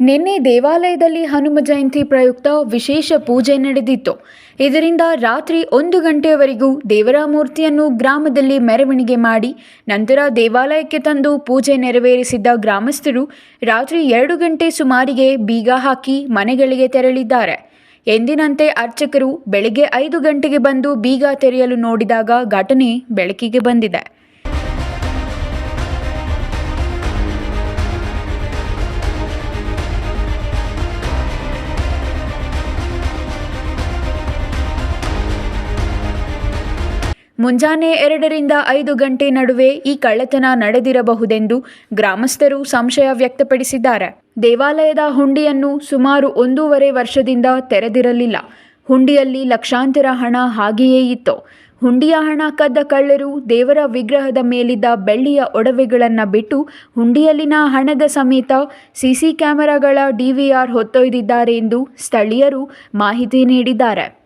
ನಿನ್ನೆ ದೇವಾಲಯದಲ್ಲಿ ಹನುಮ ಜಯಂತಿ ಪ್ರಯುಕ್ತ ವಿಶೇಷ ಪೂಜೆ ನಡೆದಿತ್ತು. ಇದರಿಂದ ರಾತ್ರಿ ಒಂದು ಗಂಟೆಯವರೆಗೂ ದೇವರ ಮೂರ್ತಿಯನ್ನು ಗ್ರಾಮದಲ್ಲಿ ಮೆರವಣಿಗೆ ಮಾಡಿ, ನಂತರ ದೇವಾಲಯಕ್ಕೆ ತಂದು ಪೂಜೆ ನೆರವೇರಿಸಿದ್ದ ಗ್ರಾಮಸ್ಥರು ರಾತ್ರಿ ಎರಡು ಗಂಟೆ ಸುಮಾರಿಗೆ ಬೀಗ ಹಾಕಿ ಮನೆಗಳಿಗೆ ತೆರಳಿದ್ದಾರೆ. ಎಂದಿನಂತೆ ಅರ್ಚಕರು ಬೆಳಗ್ಗೆ ಐದು ಗಂಟೆಗೆ ಬಂದು ಬೀಗ ತೆರೆಯಲು ನೋಡಿದಾಗ ಘಟನೆ ಬೆಳಕಿಗೆ ಬಂದಿದೆ. ಮುಂಜಾನೆ ಎರಡರಿಂದ ಐದು ಗಂಟೆ ನಡುವೆ ಈ ಕಳ್ಳತನ ನಡೆದಿರಬಹುದೆಂದು ಗ್ರಾಮಸ್ಥರು ಸಂಶಯ ವ್ಯಕ್ತಪಡಿಸಿದ್ದಾರೆ. ದೇವಾಲಯದ ಹುಂಡಿಯನ್ನು ಸುಮಾರು ಒಂದೂವರೆ ವರ್ಷದಿಂದ ತೆರೆದಿರಲಿಲ್ಲ. ಹುಂಡಿಯಲ್ಲಿ ಲಕ್ಷಾಂತರ ಹಣ ಹಾಗೆಯೇ ಇತ್ತು. ಹುಂಡಿಯ ಹಣ ಕದ್ದ ಕಳ್ಳರು ದೇವರ ವಿಗ್ರಹದ ಮೇಲಿದ್ದ ಬೆಳ್ಳಿಯ ಒಡವೆಗಳನ್ನು ಬಿಟ್ಟು ಹುಂಡಿಯಲ್ಲಿನ ಹಣದ ಸಮೇತ ಸಿಸಿ ಕ್ಯಾಮೆರಾಗಳ ಡಿವಿಆರ್ ಹೊತ್ತೊಯ್ದಿದ್ದಾರೆ ಎಂದು ಸ್ಥಳೀಯರು ಮಾಹಿತಿ ನೀಡಿದ್ದಾರೆ.